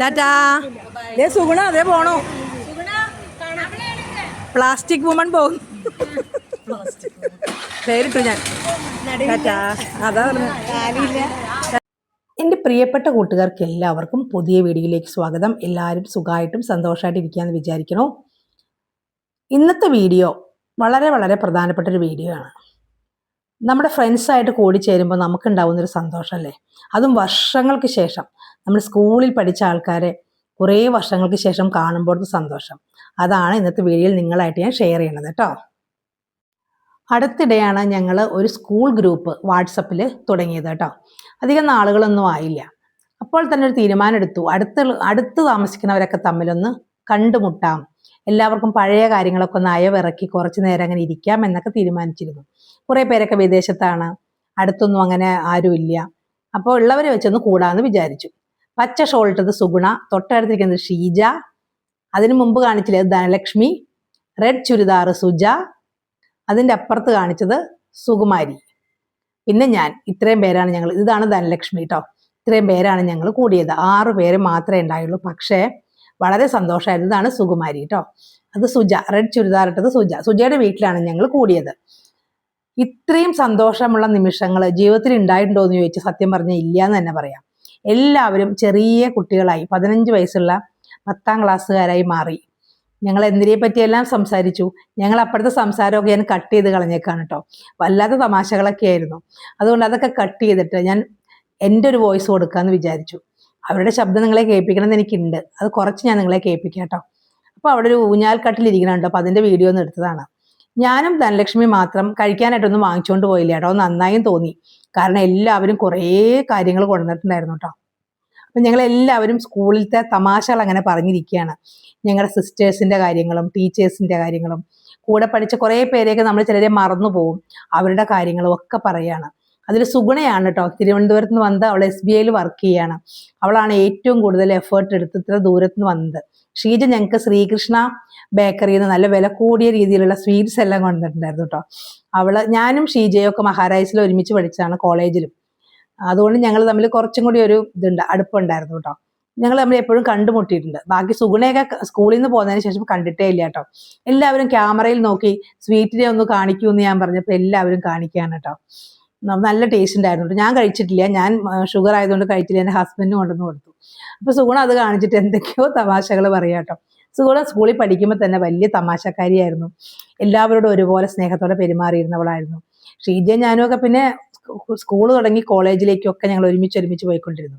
ടാറ്റാ. ദേ സുഗുണ അതേ പോണോ. Plastic woman പോകും പേരിട്ടു ഞാൻ. ടാറ്റാ. അതാ എന്റെ പ്രിയപ്പെട്ട കൂട്ടുകാർക്ക് എല്ലാവർക്കും പുതിയ വീഡിയോയിലേക്ക് സ്വാഗതം. എല്ലാവരും സുഖമായിട്ടും സന്തോഷമായിട്ട് ഇരിക്കുകയെന്ന് വിചാരിക്കണു? ഇന്നത്തെ വീഡിയോ വളരെ വളരെ പ്രധാനപ്പെട്ട ഒരു വീഡിയോ ആണ്. നമ്മുടെ ഫ്രണ്ട്സായിട്ട് കൂടി ചേരുമ്പോൾ നമുക്കുണ്ടാവുന്നൊരു സന്തോഷമല്ലേ? അതും വർഷങ്ങൾക്ക് ശേഷം. നമ്മൾ സ്കൂളിൽ പഠിച്ച ആൾക്കാരെ കുറേ വർഷങ്ങൾക്ക് ശേഷം കാണുമ്പോഴത്തെ സന്തോഷം. അതാണ് ഇന്നത്തെ വീഡിയോയിൽ നിങ്ങളായിട്ട് ഞാൻ ഷെയർ ചെയ്യണത് കേട്ടോ അടുത്തിടെയാണ് ഞങ്ങൾ ഒരു സ്കൂൾ ഗ്രൂപ്പ് വാട്സപ്പിൽ തുടങ്ങിയത് കേട്ടോ അധികം നാളുകളൊന്നും ആയില്ല. അപ്പോൾ തന്നെ ഒരു തീരുമാനം എടുത്തു അടുത്ത് അടുത്ത് താമസിക്കുന്നവരൊക്കെ തമ്മിലൊന്ന് കണ്ടുമുട്ടാം. എല്ലാവർക്കും പഴയ കാര്യങ്ങളൊക്കെ ഒന്ന് അയവിറക്കി കുറച്ച് നേരം അങ്ങനെ ഇരിക്കാം എന്നൊക്കെ തീരുമാനിച്ചിരുന്നു. കുറേ പേരൊക്കെ വിദേശത്താണ്. അടുത്തൊന്നും അങ്ങനെ ആരുമില്ല. അപ്പോൾ ഉള്ളവരെ വെച്ചൊന്ന് കൂടാമെന്ന് വിചാരിച്ചു. പച്ച ഷോൾ ഇട്ടത് സുഗുണ തൊട്ടടുത്തിരിക്കുന്നത് ഷീജ അതിനു മുമ്പ് കാണിച്ചില്ലേ ധനലക്ഷ്മി റെഡ് ചുരിദാർ സുജ അതിന്റെ അപ്പുറത്ത് കാണിച്ചത് സുകുമാരി. പിന്നെ ഞാൻ ഇത്രയും പേരാണ് ഞങ്ങൾ ഇതാണ് ധനലക്ഷ്മി കേട്ടോ ഇത്രയും പേരാണ് ഞങ്ങൾ കൂടിയത്. ആറ് പേര് മാത്രമേ ഉണ്ടായുള്ളൂ. പക്ഷേ വളരെ സന്തോഷമായിരുന്നു. ഇതാണ് സുകുമാരി കേട്ടോ അത് സുജ റെഡ് ചുരിദാർ ഇട്ടത് സുജ. സുജയുടെ വീട്ടിലാണ് ഞങ്ങൾ കൂടിയത്. ഇത്രയും സന്തോഷമുള്ള നിമിഷങ്ങൾ ജീവിതത്തിൽ ഉണ്ടായിട്ടുണ്ടോ എന്ന് ചോദിച്ചാൽ സത്യം പറഞ്ഞാൽ ഇല്ല എന്ന് തന്നെ പറയാം. എല്ലാവരും ചെറിയ കുട്ടികളായി പതിനഞ്ച് വയസ്സുള്ള പത്താം ക്ലാസ്സുകാരായി മാറി. ഞങ്ങൾ എന്തിനെ പറ്റിയെല്ലാം സംസാരിച്ചു? ഞങ്ങൾ അപ്പോഴത്തെ സംസാരമൊക്കെ ഞാൻ കട്ട് ചെയ്ത് കളഞ്ഞേക്കാണ് കേട്ടോ വല്ലാത്ത തമാശകളൊക്കെ ആയിരുന്നു. അതുകൊണ്ട് അതൊക്കെ കട്ട് ചെയ്തിട്ട് ഞാൻ എന്റെ ഒരു വോയിസ് കൊടുക്കാമെന്ന് വിചാരിച്ചു. അവരുടെ ശബ്ദം നിങ്ങളെ കേൾപ്പിക്കണം എന്ന് എനിക്കുണ്ട്. അത് കുറച്ച് ഞാൻ നിങ്ങളെ കേൾപ്പിക്കാം കേട്ടോ അപ്പോൾ അവിടെ ഒരു ഊഞ്ഞാൽ കട്ടിലിരിക്കണുണ്ട് അപ്പോൾ അതിന്റെ വീഡിയോ ഒന്ന് എടുത്തതാണ്. ഞാനും ധനലക്ഷ്മി മാത്രം കഴിക്കാനായിട്ടൊന്നും വാങ്ങിച്ചുകൊണ്ട് പോയില്ല കേട്ടോ നന്നായും തോന്നി. കാരണം എല്ലാവരും കുറേ കാര്യങ്ങൾ കൊണ്ടുവന്നിട്ടുണ്ടായിരുന്നു കേട്ടോ. അപ്പം ഞങ്ങൾ എല്ലാവരും സ്കൂളിലത്തെ തമാശകൾ അങ്ങനെ പറഞ്ഞിരിക്കുകയാണ്. ഞങ്ങളുടെ സിസ്റ്റേഴ്സിന്റെ കാര്യങ്ങളും ടീച്ചേഴ്സിന്റെ കാര്യങ്ങളും കൂടെ പഠിച്ച കുറേ പേരെയൊക്കെ നമ്മൾ ചിലരെ മറന്നു പോവും അവരുടെ കാര്യങ്ങളും ഒക്കെ പറയാണ്. അതിൽ സുഗുണയാണ് കേട്ടോ തിരുവനന്തപുരത്ത് നിന്ന് വന്ന് അവൾ എസ് ബി ഐയിൽ വർക്ക് ചെയ്യാണ്. അവളാണ് ഏറ്റവും കൂടുതൽ എഫേർട്ട് എടുത്ത് ഇത്ര ദൂരത്ത് നിന്ന് വന്നത്. ഷീജ ഞങ്ങൾക്ക് ശ്രീകൃഷ്ണ ബേക്കറിയിൽ നിന്ന് നല്ല വില കൂടിയ രീതിയിലുള്ള സ്വീറ്റ്സ് എല്ലാം കൊണ്ടുവന്നിട്ടുണ്ടായിരുന്നു കേട്ടോ അവൾ ഞാനും ഷീജയൊക്കെ മഹാരാജസിൽ ഒരുമിച്ച് പഠിച്ചതാണ് കോളേജിലും അതുകൊണ്ട് ഞങ്ങൾ തമ്മിൽ കുറച്ചും കൂടി ഒരു ഇതുണ്ട് അടുപ്പുണ്ടായിരുന്നു കേട്ടോ ഞങ്ങൾ തമ്മിൽ എപ്പോഴും കണ്ടുമുട്ടിയിട്ടുണ്ട്. ബാക്കി സുഗുണയൊക്കെ സ്കൂളിൽ നിന്ന് പോകുന്നതിന് ശേഷം കണ്ടിട്ടേ ഇല്ല കേട്ടോ എല്ലാവരും ക്യാമറയിൽ നോക്കി സ്വീറ്റിനെ ഒന്ന് കാണിക്കൂ എന്ന് ഞാൻ പറഞ്ഞപ്പോൾ എല്ലാവരും കാണിക്കുകയാണ് കേട്ടോ നല്ല ടേസ്റ്റ് ഉണ്ടായിരുന്നു ഞാൻ കഴിച്ചിട്ടില്ല. ഞാൻ ഷുഗർ ആയതുകൊണ്ട് കഴിച്ചില്ല. എന്റെ ഹസ്ബൻഡിന് കൊണ്ടുവന്ന് കൊടുത്തു. അപ്പോൾ സുഗുണ അത് കാണിച്ചിട്ട് എന്തൊക്കെയോ തമാശകൾ പറയാട്ടോ സുഗുണ സ്കൂളിൽ പഠിക്കുമ്പോൾ തന്നെ വലിയ തമാശക്കാരിയായിരുന്നു. എല്ലാവരോടും ഒരുപോലെ സ്നേഹത്തോടെ പെരുമാറിയിരുന്നവളായിരുന്നു. ഷീജ ഞാനും ഒക്കെ പിന്നെ സ്കൂൾ തുടങ്ങി കോളേജിലേക്കൊക്കെ ഞങ്ങൾ ഒരുമിച്ച് ഒരുമിച്ച് പോയിക്കൊണ്ടിരുന്നു.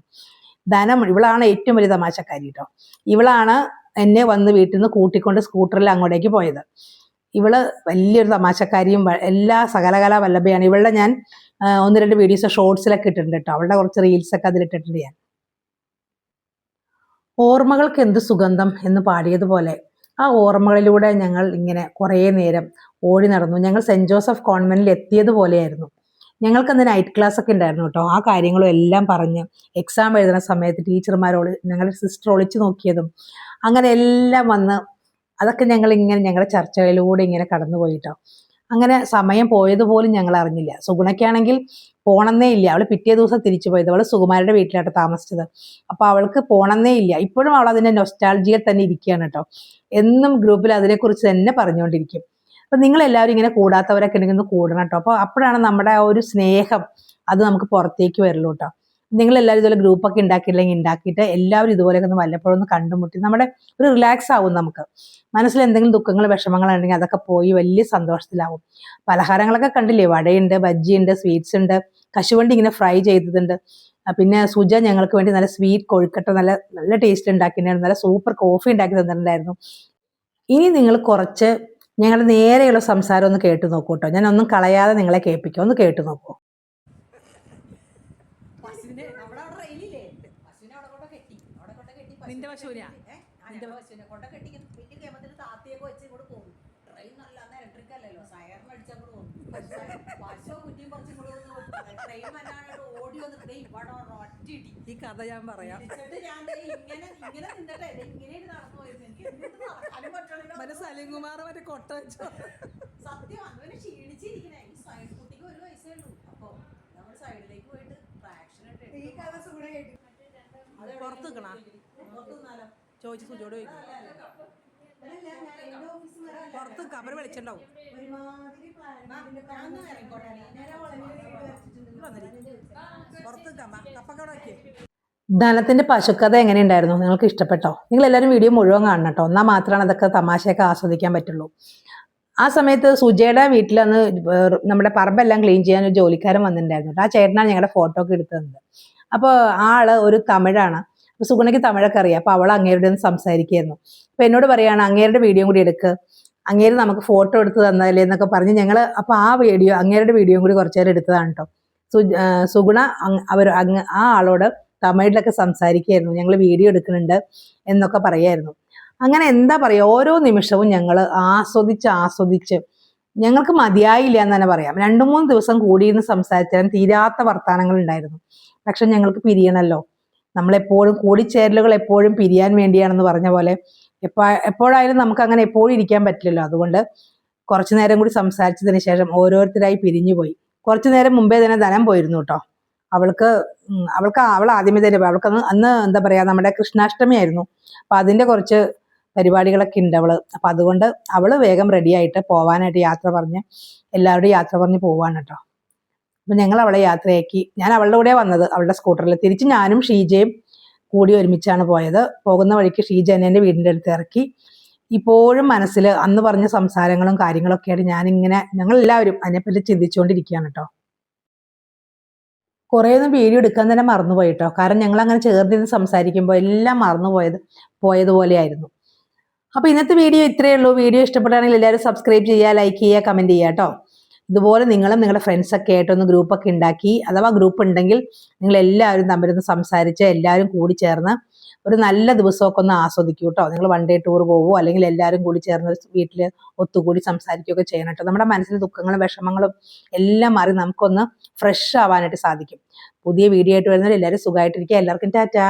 ധനം ഇവളാണ് ഏറ്റവും വലിയ തമാശക്കാരി കേട്ടോ. ഇവളാണ് എന്നെ വന്ന് വീട്ടിൽ നിന്ന് കൂട്ടിക്കൊണ്ട് സ്കൂട്ടറിൽ അങ്ങോട്ടേക്ക് പോയത്. ഇവൾ വലിയൊരു തമാശക്കാരിയും എല്ലാ സകലകല വല്ലഭയാണ്. ഇവളുടെ ഞാൻ ഒന്ന് രണ്ട് വീഡിയോസ് ഷോർട്സിലൊക്കെ ഇട്ടിട്ടുണ്ട് കേട്ടോ അവളുടെ കുറച്ച് റീൽസ് ഒക്കെ അതിലിട്ടിട്ടുണ്ട് ഞാൻ. ഓർമ്മകൾക്ക് എന്ത് സുഗന്ധം എന്ന് പാടിയതുപോലെ ആ ഓർമ്മകളിലൂടെ ഞങ്ങൾ ഇങ്ങനെ കുറേ നേരം ഓടി നടന്നു. ഞങ്ങൾ സെന്റ് ജോസഫ് കോൺവെന്റിൽ എത്തിയതുപോലെയായിരുന്നു. ഞങ്ങൾക്ക് അന്ന് നൈറ്റ് ക്ലാസ് ഒക്കെ ഉണ്ടായിരുന്നു കേട്ടോ ആ കാര്യങ്ങളും എല്ലാം പറഞ്ഞ് എക്സാം എഴുതുന്ന സമയത്ത് ടീച്ചർമാരോട് ഞങ്ങളുടെ സിസ്റ്റർ ഒളിച്ചു നോക്കിയതും അങ്ങനെ എല്ലാം വന്ന് അതൊക്കെ ഞങ്ങൾ ഇങ്ങനെ ഞങ്ങളുടെ ചർച്ചകളിലൂടെ ഇങ്ങനെ കടന്നുപോയി കേട്ടോ അങ്ങനെ സമയം പോയതുപോലും ഞങ്ങൾ അറിഞ്ഞില്ല സുഗുണയ്ക്കാണെങ്കിൽ പോണെന്നേ ഇല്ല. അവൾ പിറ്റേ ദിവസം തിരിച്ചു പോയത്. അവൾ സുകുമാരുടെ വീട്ടിലായിട്ട് താമസിച്ചത്. അപ്പൊ അവൾക്ക് പോണെന്നേ ഇല്ല. ഇപ്പോഴും അവൾ അതിന്റെ നൊസ്റ്റാൾജിയിൽ തന്നെ ഇരിക്കുകയാണ് കേട്ടോ. എന്നും ഗ്രൂപ്പിൽ അതിനെക്കുറിച്ച് തന്നെ പറഞ്ഞുകൊണ്ടിരിക്കും. അപ്പൊ നിങ്ങൾ എല്ലാവരും ഇങ്ങനെ കൂടാത്തവരൊക്കെ ഉണ്ടെങ്കിൽ ഒന്ന് കൂടണം കേട്ടോ. അപ്പൊ അപ്പോഴാണ് നമ്മുടെ ആ ഒരു സ്നേഹം അത് നമുക്ക് പുറത്തേക്ക് വരുള്ളൂ കേട്ടോ നിങ്ങൾ എല്ലാവരും ഇതുപോലെ ഗ്രൂപ്പൊക്കെ ഉണ്ടാക്കിയില്ലെങ്കിൽ ഉണ്ടാക്കിയിട്ട് എല്ലാവരും ഇതുപോലെയൊക്കെ ഒന്ന് വല്ലപ്പോഴും ഒന്ന് കണ്ടുമുട്ടി നമ്മുടെ ഒരു റിലാക്സ് ആവും നമുക്ക്. മനസ്സിൽ എന്തെങ്കിലും ദുഃഖങ്ങൾ വിഷമങ്ങൾ ഉണ്ടെങ്കിൽ അതൊക്കെ പോയി വലിയ സന്തോഷത്തിലാവും. പലഹാരങ്ങളൊക്കെ കണ്ടില്ലേ? വടയുണ്ട് ബജ്ജിയുണ്ട് സ്വീറ്റ്സ് ഉണ്ട്. കശുവണ്ടി ഇങ്ങനെ ഫ്രൈ ചെയ്തിട്ടുണ്ട് പിന്നെ സുജ ഞങ്ങൾക്ക് വേണ്ടി നല്ല സ്വീറ്റ് കൊഴുക്കട്ട നല്ല നല്ല ടേസ്റ്റ് ഉണ്ടാക്കിയിട്ടുണ്ടായിരുന്നു. നല്ല സൂപ്പർ കോഫി ഉണ്ടാക്കി തന്നിട്ടുണ്ടായിരുന്നു. ഇനി നിങ്ങൾ കുറച്ച് ഞങ്ങളുടെ നേരെയുള്ള സംസാരം ഒന്ന് കേട്ടു നോക്കൂ കേട്ടോ. ഞാൻ ഒന്നും കളയാതെ നിങ്ങളെ കേൾപ്പിക്കാം. ഒന്ന് കേട്ടു നോക്കൂ. നിന്റെ പശുവിനാ നിന്റെ പശുവിനെ കൊണ്ട കെട്ടി വലിയ കേമത്തിൽ താത്തിയൊക്കെ വെച്ച് ഇങ്ങോട്ട് പോകും ട്രെയിൻ നല്ല അന്ന് ഇലക്ട്രിക് അല്ലല്ലോ. സയറിന് അടിച്ചങ്ങോട്ട് പോകും പശു കുറ്റിയും കുറച്ചും കൂടെ ട്രെയിൻ വന്നാണ് ഓടി വന്നിട്ട് ഇവിടെ ഒറ്റയിടി ഈ കഥ ഞാൻ പറയാം. ഞാൻ ഇങ്ങനെ ഇങ്ങനെ നിന്നിട്ടേ ഇങ്ങനെ നടന്നു പോയിരുന്നു. എനിക്ക് പറ്റണില്ല. സലിംകുമാർ മറ്റേ കൊട്ട വെച്ചോ? സത്യം അതുപോലെ ക്ഷീണിച്ചിരിക്കണേ. ഈ സൈഡ് കുട്ടിക്ക് ഒരു വയസ്സേ ഉള്ളൂ. അപ്പൊ നമ്മൾ സൈഡിലേക്ക് പോയിട്ട് ട്രാക്ഷൻ ഇട്ട് ഈ കഥ സുഗുണ കേട്ടു പുറത്ത് നിന്നാലോ? ചോദിച്ചു സുജോട് ചോദിക്കും. ഞാൻ എന്റെ ഓഫീസിൽ വരാം. പുറത്ത് കബർ വെളിച്ചുണ്ടാവും. പുറത്ത് കപ്പൊക്കെ അവിടെ വയ്ക്കേ ധനത്തിന്റെ പശുക്കഥ എങ്ങനെയുണ്ടായിരുന്നു? നിങ്ങൾക്ക് ഇഷ്ടപ്പെട്ടോ? നിങ്ങൾ എല്ലാവരും വീഡിയോ മുഴുവൻ കാണണം കേട്ടോ. എന്നാൽ മാത്രമാണ് അതൊക്കെ തമാശയൊക്കെ ആസ്വദിക്കാൻ പറ്റുള്ളൂ. ആ സമയത്ത് സുജയുടെ വീട്ടിൽ അന്ന് നമ്മുടെ പറമ്പെല്ലാം ക്ലീൻ ചെയ്യാൻ ഒരു ജോലിക്കാരൻ വന്നിട്ടുണ്ടായിരുന്നു ആ ചേട്ടനാണ് ഞങ്ങളുടെ ഫോട്ടോ ഒക്കെ എടുത്തു തന്നത് അപ്പോൾ ആൾ ഒരു തമിഴാണ്. സുഗുണയ്ക്ക് തമിഴൊക്കെ അറിയാം. അപ്പോൾ അവൾ അങ്ങേരുടെ ഒന്ന് സംസാരിക്കുകയായിരുന്നു. അപ്പോൾ എന്നോട് പറയാണ് അങ്ങേരുടെ വീഡിയോ കൂടി എടുക്ക്. അങ്ങേര് നമുക്ക് ഫോട്ടോ എടുത്ത് തന്നതല്ലേ എന്നൊക്കെ പറഞ്ഞ് ഞങ്ങൾ അപ്പോൾ ആ വീഡിയോ അങ്ങേരുടെ വീഡിയോയും കൂടി കുറച്ചു നേരം എടുത്തതാണ് കേട്ടോ സുഗുണ അവർ അങ്ങ് ആ ആളോട് തമിഴിലൊക്കെ സംസാരിക്കുകയായിരുന്നു. ഞങ്ങൾ വീഡിയോ എടുക്കുന്നുണ്ട് എന്നൊക്കെ പറയായിരുന്നു. അങ്ങനെ എന്താ പറയുക ഓരോ നിമിഷവും ഞങ്ങൾ ആസ്വദിച്ച് ആസ്വദിച്ച് ഞങ്ങൾക്ക് മതിയായില്ല എന്ന് തന്നെ പറയാം. രണ്ടു മൂന്ന് ദിവസം കൂടിയിരുന്ന് സംസാരിച്ചാലും തീരാത്ത വർത്തമാനങ്ങൾ ഉണ്ടായിരുന്നു. പക്ഷെ ഞങ്ങൾക്ക് പിരിയണമല്ലോ നമ്മളെപ്പോഴും കൂടിച്ചേരലുകൾ എപ്പോഴും പിരിയാൻ വേണ്ടിയാണെന്ന് പറഞ്ഞ പോലെ എപ്പോ എപ്പോഴായാലും നമുക്ക് അങ്ങനെ എപ്പോഴും ഇരിക്കാൻ പറ്റില്ലല്ലോ. അതുകൊണ്ട് കുറച്ചു നേരം കൂടി സംസാരിച്ചതിന് ശേഷം ഓരോരുത്തരായി പിരിഞ്ഞു പോയി. കുറച്ചു നേരം മുമ്പേ തന്നെ ധനം പോയിരുന്നു കേട്ടോ. അവൾക്ക് അവൾക്ക് അവൾ ആദ്യമേ തന്നെ. അവൾക്ക് അന്ന് അന്ന് എന്താ പറയാ നമ്മുടെ കൃഷ്ണാഷ്ടമി ആയിരുന്നു. അപ്പൊ അതിന്റെ കുറച്ച് പരിപാടികളൊക്കെ ഉണ്ട് അവൾ. അപ്പൊ അതുകൊണ്ട് അവൾ വേഗം റെഡിയായിട്ട് പോവാനായിട്ട് യാത്ര പറഞ്ഞ് എല്ലാവരുടെയും യാത്ര പറഞ്ഞ് പോവാണ് കേട്ടോ അപ്പൊ ഞങ്ങൾ അവളെ യാത്രയാക്കി. ഞാൻ അവളുടെ കൂടെ വന്നത് അവളുടെ സ്കൂട്ടറിൽ തിരിച്ച് ഞാനും ഷീജയും കൂടി ഒരുമിച്ചാണ് പോയത്. പോകുന്ന വഴിക്ക് ഷീജ എന്നെ എന്റെ വീടിന്റെ അടുത്ത് ഇറക്കി. ഇപ്പോഴും മനസ്സിൽ അന്ന് പറഞ്ഞ സംസാരങ്ങളും കാര്യങ്ങളൊക്കെ ആയിട്ട് ഞാനിങ്ങനെ ഞങ്ങൾ എല്ലാവരും അതിനെപ്പറ്റി ചിന്തിച്ചുകൊണ്ടിരിക്കുകയാണ് കേട്ടോ കുറേ ഒന്നും വീഡിയോ എടുക്കാൻ തന്നെ മറന്നുപോയി കേട്ടോ കാരണം ഞങ്ങൾ അങ്ങനെ ചേർന്നിരുന്ന് സംസാരിക്കുമ്പോൾ എല്ലാം മറന്നുപോയത് പോയതുപോലെയായിരുന്നു. അപ്പോൾ ഇന്നത്തെ വീഡിയോ ഇത്രയേ ഉള്ളൂ. വീഡിയോ ഇഷ്ടപ്പെടുകയാണെങ്കിൽ എല്ലാവരും സബ്സ്ക്രൈബ് ചെയ്യുക ലൈക്ക് ചെയ്യുക കമന്റ് ചെയ്യുക കേട്ടോ ഇതുപോലെ നിങ്ങളും നിങ്ങളുടെ ഫ്രണ്ട്സൊക്കെ ആയിട്ടൊന്ന് ഗ്രൂപ്പൊക്കെ ഉണ്ടാക്കി അഥവാ ഗ്രൂപ്പ് ഉണ്ടെങ്കിൽ നിങ്ങൾ എല്ലാവരും തമ്മിലൊന്ന് സംസാരിച്ച് എല്ലാവരും കൂടി ചേർന്ന് ഒരു നല്ല ദിവസമൊക്കെ ഒന്ന് ആസ്വദിക്കൂ കേട്ടോ നിങ്ങൾ വൺ ഡേ ടൂർ പോവോ അല്ലെങ്കിൽ എല്ലാവരും കൂടി ചേർന്ന് വീട്ടിൽ ഒത്തുകൂടി സംസാരിക്കുകയൊക്കെ ചെയ്യണം കേട്ടോ നമ്മുടെ മനസ്സിലെ ദുഃഖങ്ങളും വിഷമങ്ങളും എല്ലാം മാറി നമുക്കൊന്ന് ഫ്രഷ് ആവാനായിട്ട് സാധിക്കും. പുതിയ വീഡിയോ ആയിട്ട് വരുന്നവർ എല്ലാവരും സുഖമായിട്ടിരിക്കുക. എല്ലാവർക്കും ടാറ്റാ.